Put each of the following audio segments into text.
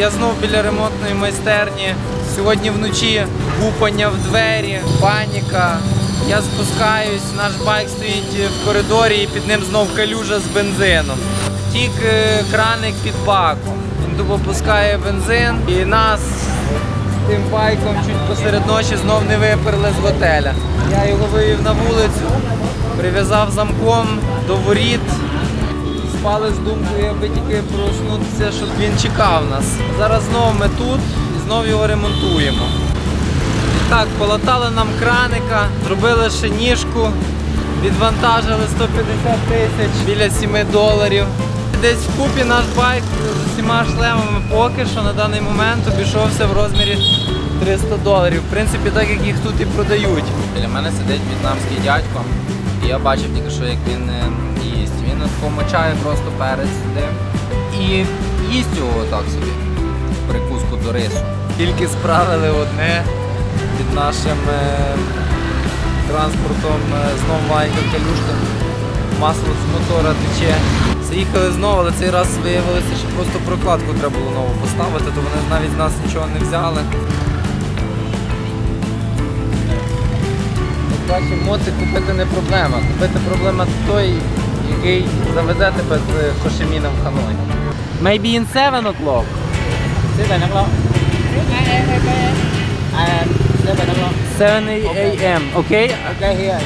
я знов біля ремонтної майстерні. Сьогодні вночі гупання в двері, паніка. Я спускаюсь, наш байк стоїть в коридорі і під ним знов калюжа з бензином. Тік е, краник під баком. Він тупо пускає бензин і нас тим байком чуть посеред ночі знов не виперли з готеля. Я його вивів на вулицю, прив'язав замком до воріт. Спали з думкою, аби тільки проснутися, щоб він чекав нас. Зараз знову ми тут і знову його ремонтуємо. І так, полатали нам краника, зробили ще ніжку, відвантажили 150 тисяч біля 7 доларів. Десь вкупі наш байк з усіма шлемами поки що на даний момент обійшовся в розмірі 300 доларів. В принципі, так як їх тут і продають. Біля мене сидить в'єтнамський дядько, я бачив тільки що, як він е, їсть. Він помочає просто перець сюди і їсть його так собі. Прикуску до рису. Тільки справили одне під нашим е, транспортом е, знов майка калюшка. Масло з мотора тече. Заїхали знову, але цей раз виявилося, що просто прокладку треба було нову поставити, то вони навіть з нас нічого не взяли. Як бачимо, купити не проблема. Купити проблема той, який заведе тебе з Хошиміна в Ханой. Maybe in 7 o'clock. Seven o'clock. Seven o'clock. 7 a.m. Окей? Okay, here.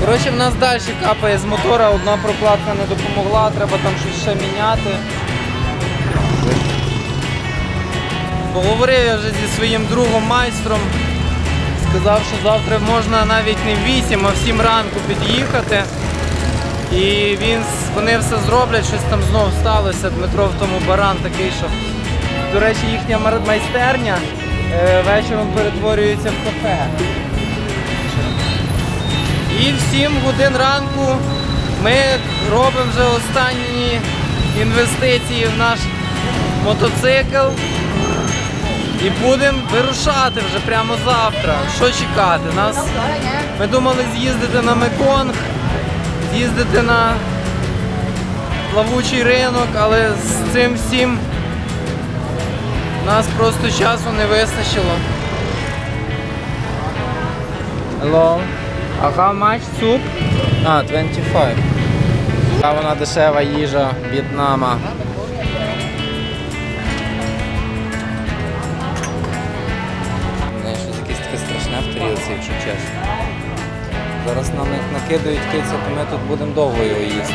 Коротше, в нас далі капає з мотора, одна прокладка не допомогла, треба там щось ще міняти. Поговорив я вже зі своїм другом майстром. Сказав, що завтра можна навіть не в 8, а в 7 ранку під'їхати. І він, вони все зроблять, щось там знов сталося. Дмитро в тому баран такий, що. До речі, їхня майстерня е, вечором перетворюється в кафе. І в 7 годин ранку ми робимо вже останні інвестиції в наш мотоцикл. І будемо вирушати вже прямо завтра. Що чекати? Нас ми думали з'їздити на Меконг, з'їздити на плавучий ринок, але з цим всім нас просто часу не вистачило. Hello. А how much soup? А, 25. А вона дешева їжа В'єтнама. Страшне якщо чесно. Зараз нам як накидають киця, то ми тут будемо довго його їсти.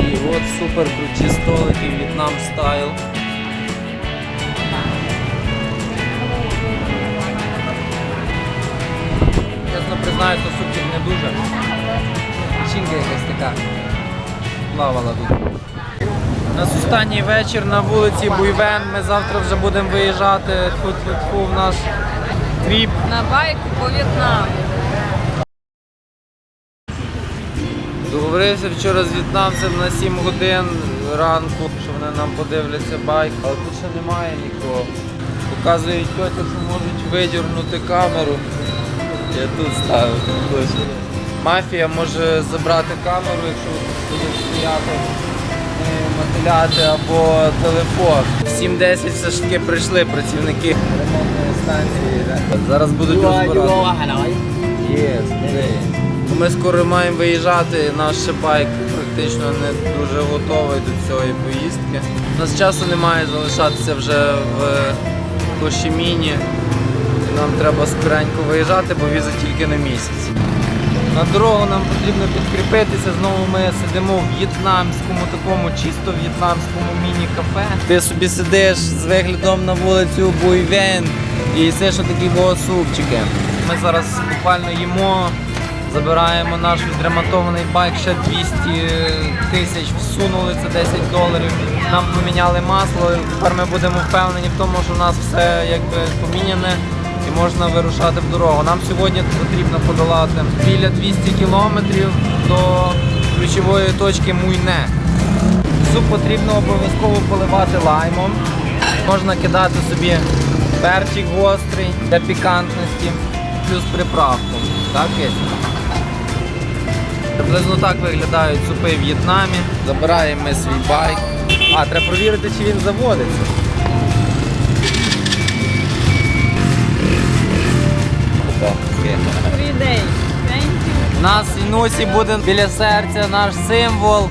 І от супер круті столики В'єтнам стайл. Чесно признаю, то супчик не дуже. Печінка якась така плавала тут. У нас останній вечір на вулиці Буйвен. Ми завтра вже будемо виїжджати тьфу-тьфу-тьфу, в наш тріп. На байку по В'єтнаму. Договорився вчора з в'єтнамцем на 7 годин ранку, що вони нам подивляться байк, але тут ще немає нікого. Показують тьотя, що можуть видірнути камеру. Я тут ставив. Мафія може забрати камеру, якщо буде стояти, мотиляти або телефон. В 7.10 все ж таки прийшли працівники ремонтної станції. Зараз будуть розбирати. Є, Ми скоро маємо виїжджати, наш ще байк практично не дуже готовий до цієї поїздки. У нас часу немає залишатися вже в Хошіміні. Нам треба скоренько виїжджати, бо віза тільки на місяць. На дорогу нам потрібно підкріпитися. Знову ми сидимо в в'єтнамському, такому чисто в'єтнамському міні-кафе. Ти собі сидиш з виглядом на вулицю Буйвен і їсиш такі супчики. Ми зараз буквально їмо, забираємо наш відремонтований байк, ще 200 тисяч всунули, це 10 доларів. Нам поміняли масло, тепер ми будемо впевнені в тому, що в нас все якби поміняне і можна вирушати в дорогу. Нам сьогодні потрібно подолати біля 200 кілометрів до ключової точки Муйне. Суп потрібно обов'язково поливати лаймом. Можна кидати собі перчик гострий для пікантності, плюс приправку. Так? Приблизно так виглядають супи в В'єтнамі. Забираємо ми свій байк. А, треба провірити, чи він заводиться. Нас в Інусі буде біля серця наш символ.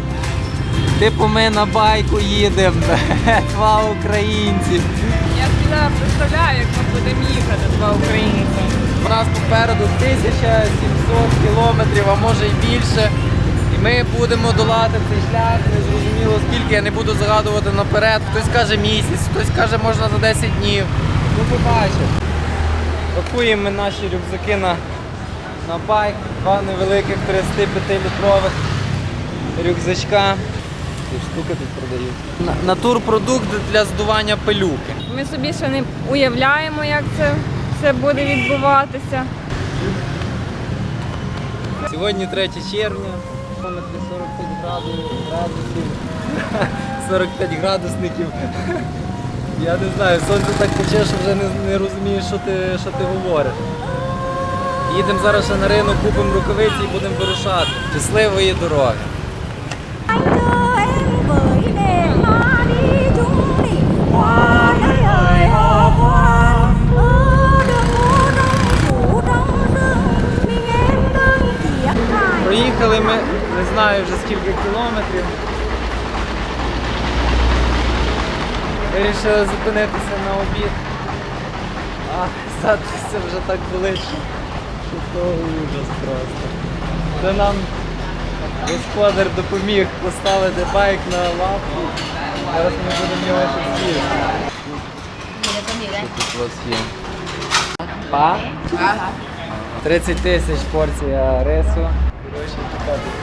Типу ми на байку їдемо. Два українці. Я собі представляю, як ми будемо їхати, два українці. У нас попереду 1700 кілометрів, а може й більше. І ми будемо долати цей шлях, не зрозуміло скільки, я не буду загадувати наперед. Хтось каже місяць, хтось каже можна за 10 днів. Ну побачимо. Пакуємо ми наші рюкзаки на, на байк, два невеликих 35-літрових рюкзачка. Ці штуки тут продають. Натурпродукт для здування пилюки. Ми собі ще не уявляємо, як це все буде відбуватися. Сьогодні 3 червня, термометри 45 градусів, градусів 45 градусників. Я не знаю, сонце так пече, що вже не, не розумієш, що ти, що ти говориш. Їдемо зараз на ринок, купимо рукавиці і будемо вирушати. Щасливої дороги! Проїхали ми не знаю вже скільки кілометрів. Вирішили зупинитися на обід. А задниця вже так болить, то ужас просто. Це нам господар допоміг поставити байк на лапку. Зараз ми будемо його щось їсти. Тут вас є. Па? 30 тисяч порція рису. Коротше, така тут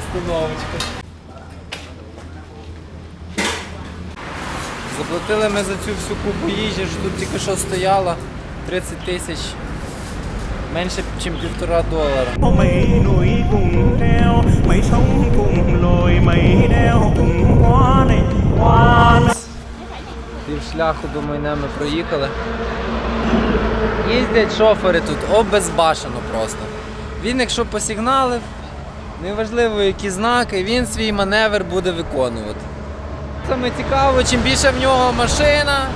установочка. Заплатили ми за цю всю купу їжі, що тут тільки що стояла 30 тисяч. Менше, ніж півтора долара. mấy núi cùng treo mấy sông cùng lội mấy đeo cùng hoa này hoa này Пів шляху до Майне ми проїхали. Їздять шофери тут обезбашено просто. Він, якщо посигналив, неважливо які знаки, він свій маневр буде виконувати. Саме цікаво, чим більше в нього машина,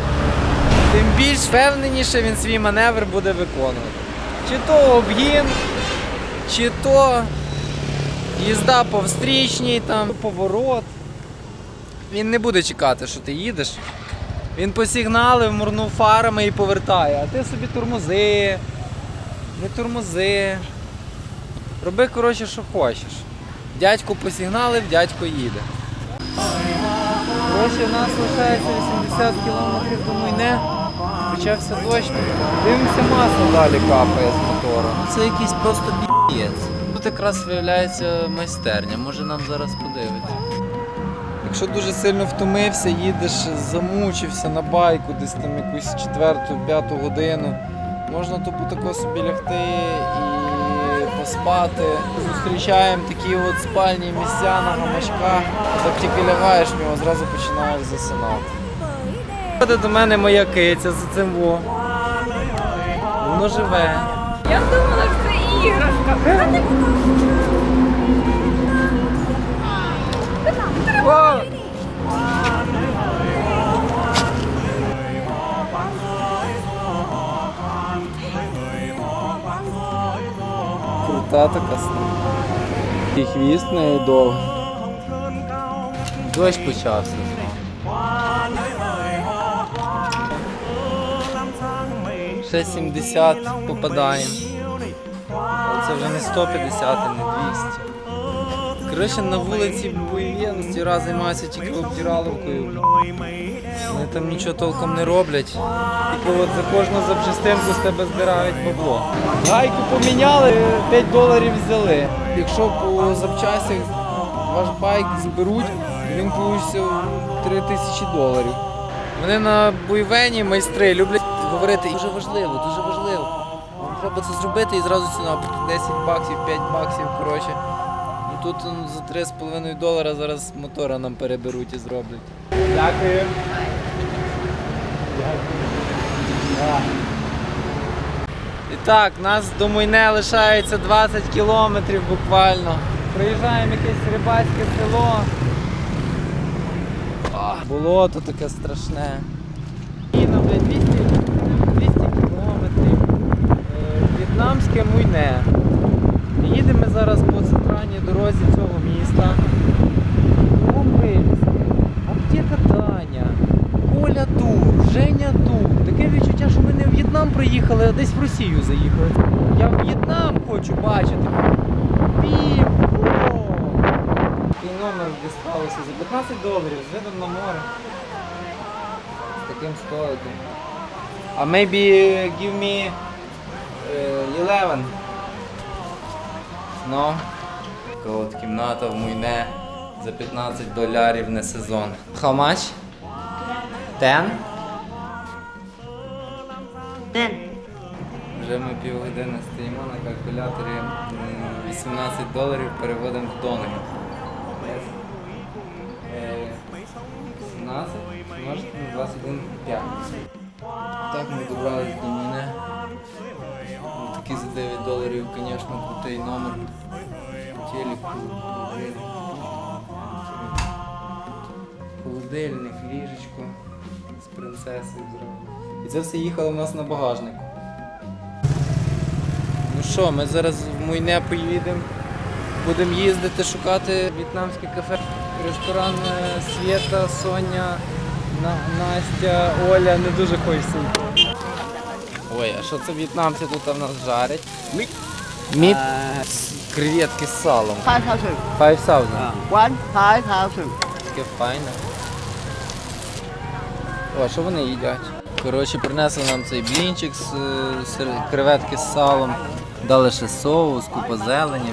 тим більш впевненіше він свій маневр буде виконувати. Чи то обгін, чи то їзда по встрічній, там, поворот. Він не буде чекати, що ти їдеш. Він посігналив, морнув фарами і повертає. А ти собі тормози, не тормози. Роби, коротше, що хочеш. Дядько посігналив, дядько їде. Коротше, у нас лишається 80 кілометрів до Мойне. Почався дощ. Дивимося, масло далі капає з мотора. Це якийсь просто бієць. Тут якраз виявляється майстерня, може нам зараз подивитися. Якщо дуже сильно втомився, їдеш, замучився на байку, десь там якусь четверту, п'яту годину, можна тут тако собі лягти і поспати. Зустрічаємо такі от спальні місця на гамачках. Так тільки лягаєш в нього, зразу починаєш засинати. Ходить до мене моя киця за цим во. Воно живе. Я думала, що це іграшка. О! Крута така сна. І хвіст в неї довгий. Дощ почався. Ще 70 попадаємо. Це вже не 150, і не 200. Коротше, на вулиці бойові, ці раз займаються тільки обдіраловкою. Вони там нічого толком не роблять. Тільки от за кожну запчастинку з тебе здирають бабло. Гайку поміняли, 5 доларів взяли. Якщо по запчастях ваш байк зберуть, він получиться 3 тисячі доларів. Вони на бойвені майстри люблять говорити, дуже важливо, дуже важливо. Треба це зробити і зразу ціна 10 баксів, 5 баксів, коротше. Ну тут м, за 3,5 долара зараз мотора нам переберуть і зроблять. Дякую. І так, нас до Мойне лишається 20 кілометрів буквально. Проїжджаємо якесь рибацьке село. А, Болото таке страшне. Їдемо, блядь, 200, 200 кілометрів. Е, В'єтнамське Муйне. Їдемо ми зараз по центральній дорозі цього міста. Аптека Таня, Коля тут, Женя тут. Таке відчуття, що ми не в В'єтнам приїхали, а десь в Росію заїхали. Я в В'єтнам хочу бачити. Пів! Такий номер дістався за 15 доларів з видом на море. З таким столиком. А maybe give me uh, 11. No. Така от кімната в Муйне за 15 доларів не сезон. How much? 10? Вже ми півгодини стоїмо на калькуляторі 18 доларів переводимо в. Е, 17 множити на 21,5. Так ми добрались до мене. Такий за 9 доларів, звісно, крутий номер. Телеку, холодильник. Ліжечко з принцесою зробили. І це все їхало в нас на багажнику. Ну що, ми зараз в Муйне поїдемо. Будемо їздити шукати в'єтнамське кафе. Ресторан е, Свєта, Соня, Настя, Оля не дуже хочеться. Ой, а що це в'єтнамці тут в нас жарять? Мід. Мід? Креветки з салом. 5,000 5000. one 5,000 Таке файне. О, що вони їдять? Коротше, принесли нам цей блінчик з креветки з салом. Дали ще соус, купа зелені.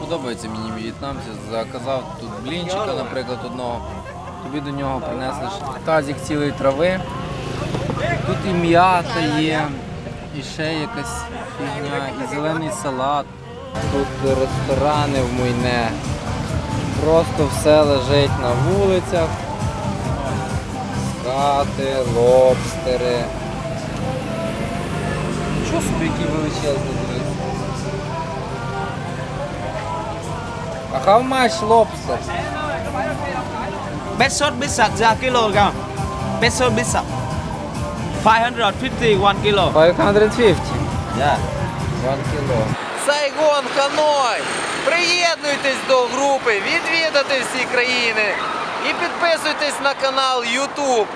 Подобається мені в'єтнамці. Заказав тут блінчика, наприклад, одного. Тобі до нього принесли ще тазик цілої трави. Тут і м'ята є, і ще якась фігня, і зелений салат. Тут ресторани в Муйне. Просто все лежить на вулицях. Скати, лобстери. Що собі який величезний дивись? А how much lobster? 550 за кілограм. 550. 550 1 kilo. 550. Yeah. 1 kilo. Сайгон, Ханой! Приєднуйтесь до групи, відвідати всі країни і підписуйтесь на канал YouTube.